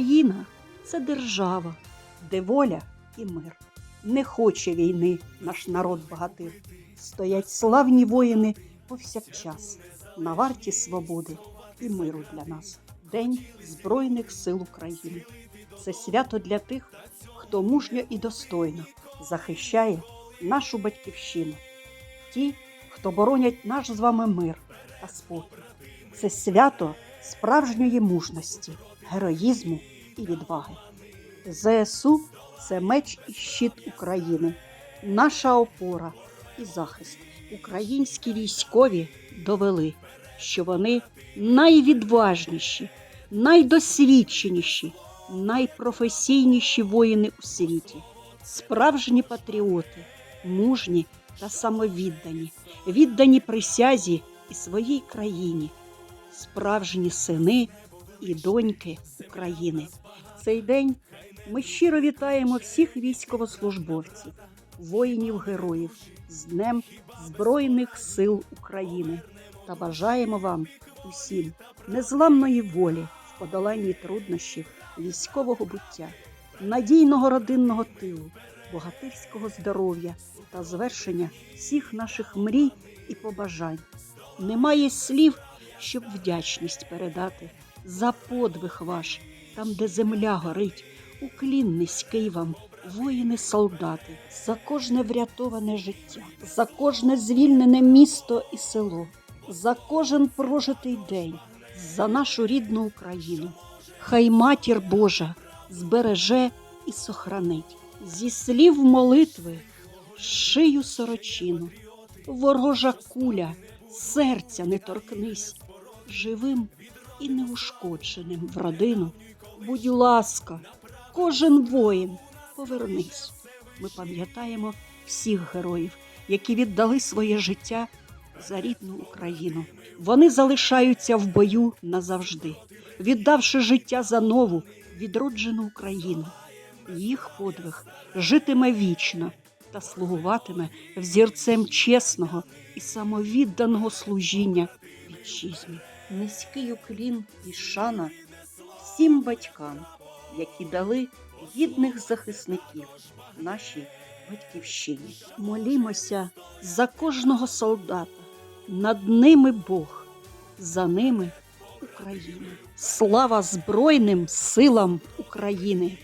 Україна це держава, де воля і мир. Не хоче війни наш народ багатир. Стоять славні воїни повсякчас на варті свободи і миру для нас. День Збройних сил України. Це свято для тих, хто мужньо і достойно захищає нашу батьківщину. Ті, хто боронять наш з вами мир та спокій. Це свято справжньої мужності, героїзму і відваги. ЗСУ це меч і щит України, наша опора і захист. Українські військові довели, що вони найвідважніші, найдосвідченіші, найпрофесійніші воїни у світі, справжні патріоти, мужні та самовіддані, віддані присязі і своїй країні, справжні сини і доньки України. Цей день ми щиро вітаємо всіх військовослужбовців, воїнів-героїв з Днем Збройних сил України та бажаємо вам усім незламної волі в подоланні труднощів військового буття, надійного родинного тилу, богатирського здоров'я та звершення всіх наших мрій і побажань. Немає слів, щоб вдячність передати. За подвиг ваш, там, де земля горить, уклін низький вам, воїни солдати, за кожне врятоване життя, за кожне звільнене місто і село, за кожен прожитий день, за нашу рідну Україну. Хай матір Божа збереже і сохранить. Зі слів молитви шию сорочину, ворожа куля, серця не торкнись, живим і неушкодженим в родину. Будь ласка, кожен воїн, повернись. Ми пам'ятаємо всіх героїв, які віддали своє життя за рідну Україну. Вони залишаються в бою назавжди, віддавши життя за нову, відроджену Україну. Їх подвиг житиме вічно та слугуватиме взірцем чесного і самовідданого служіння вітчизні. Низький уклін і шана всім батькам, які дали гідних захисників нашій батьківщині. Молімося за кожного солдата, над ними Бог, за ними Україна. Слава Збройним силам України!